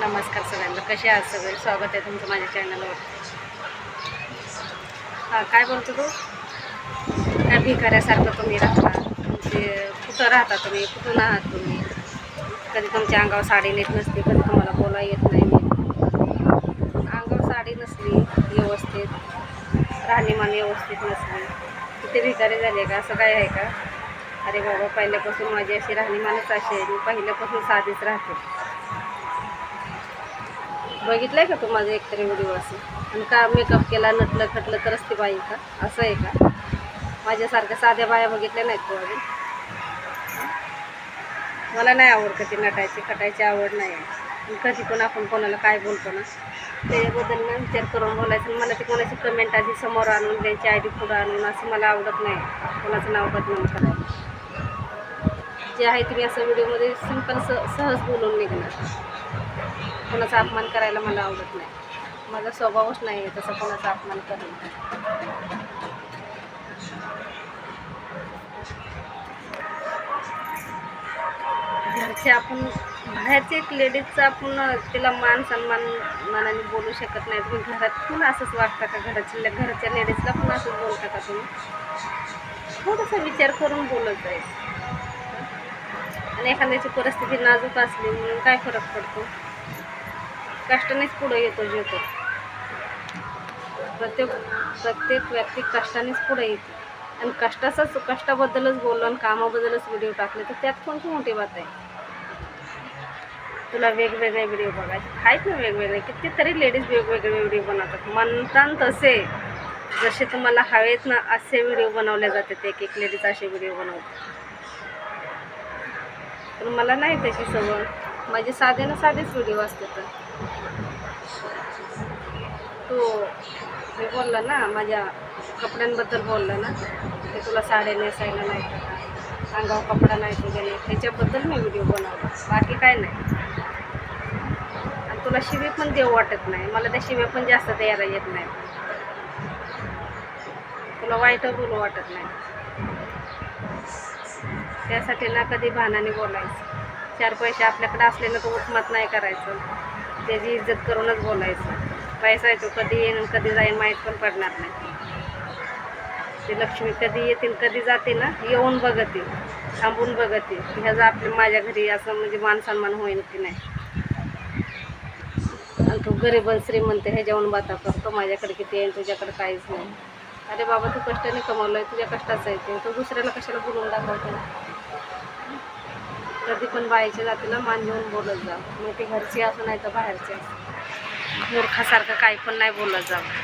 नमस्कार सगळ्यांना. कसे आहात सगळे? स्वागत आहे तुमचं माझ्या चॅनलवर हां काय बोलतो तू? काय भिकाऱ्यासारखं तुम्ही राहता? तुमचे कुठं राहता तुम्ही? कुठून आहात तुम्ही? कधी तुमच्या अंगावर साडी नीट नसते कधी तुम्हाला बोला येत नाही. अंगावर साडी नसली व्यवस्थित राहणीमान व्यवस्थित नसली. तिथे भिकारी झाले का? असं काय आहे का? अरे बाबा पहिल्यापासून माझी अशी राहणीमानच अशी आहे. मी पहिल्यापासून साधीच राहते. बघितलंय का तू माझं एकतरी व्हिडिओ असं? आणि का मेकअप केला नटलं खटलं तरच ती बाई का? असं आहे का? माझ्यासारख्या साध्या बाया बघितल्या नाहीत तू अजून? मला नाही आवड कधी नटायची खटायची आवड नाही आहे. आणि कधी पण आपण कोणाला काय बोलतो ना त्याच्याबद्दल ना विचार करून बोलायचं आणि मला ते कोणाची कमेंट आधी समोर आणून त्यांची आय डी पुढं आणून असं मला आवडत नाही. कोणाचं नाव बदनाम करायचं जे आहे ते मी असं व्हिडिओमध्ये सिंपल स सहज बोलून निघणार. कोणाचा अपमान करायला मला आवडत नाही. माझा स्वभावच नाही आहे तसं कोणाचा अपमान करणं घरचे आपण बाहेरचे एक लेडीजचा आपण तिला मान सन्मान मानाने बोलू शकत नाही तुम्ही घरात पण असंच वागता का? घराच्या घरच्या लेडीजला पण असंच बोलता का तुम्ही? थोडासा विचार करून बोलत जाईल आणि एखाद्याची परिस्थिती नाजूक असली म्हणून काय फरक पडतो? कष्टानेच पुढे येतो जेवतो प्रत्येक प्रत्येक व्यक्ती कष्टानेच पुढे येते. आणि कष्टाचाच कष्टाबद्दलच बोललो आणि कामाबद्दलच व्हिडिओ टाकले तर त्यात कोणती मोठी बात आहे? तुला वेगवेगळे व्हिडिओ बघायचे. आहेत ना वेगवेगळे? कितीतरी लेडीज वेगवेगळे व्हिडिओ बनवतात. म्हणतात तसे. जसे तुम्हाला हवेत ना असे व्हिडिओ बनवले जातात. एक एक लेडीज असे व्हिडिओ बनवतात. पण मला नाही त्याची सवय. माझे साधे ना साधेच व्हिडिओ असतात तो मी बोलला ना माझ्या कपड्यांबद्दल बोलला ना ते तुला साड्या नेसायला नाही का? अंगावर कपडा नाही तुझ्या नाही त्याच्याबद्दल मी व्हिडिओ बनवला. बाकी काय नाही. आणि तुला शिवे पण देऊ वाटत नाही. मला त्या शिव्या पण जास्त द्यायला येत नाही तुला वाईट बोलू वाटत नाही. त्यासाठी ना कधी भानाने बोलायचं. चार पैसे आपल्याकडे असले ना तो उत्मत नाही करायचं. त्याची इज्जत करूनच बोलायचं. पैसा येतो कधी येईन आणि कधी जाईन माहीत पण पडणार नाही. ते लक्ष्मी कधी येतील कधी जाते ना येऊन बघतील थांबून बघतील. ह्याचं आपल्या माझ्या घरी असं म्हणजे मान सन्मान होईल की नाही. आणि तू गरीब श्रीमंत ह्याच्याहून बाता करतो. माझ्याकडे किती येईन तुझ्याकडे काहीच नाही. अरे बाबा तू कष्टाने कमवलं आहे तुझ्या कष्टाचं आहे ते. तू दुसऱ्याला कशाला बोलून दाखवतो कधी पण बाईच्या जातीला मान देऊन बोलत जा. मग ती घरची असं नाही तर बाहेरचे असो. मूर्खासारखं काही पण नाही बोलत जावं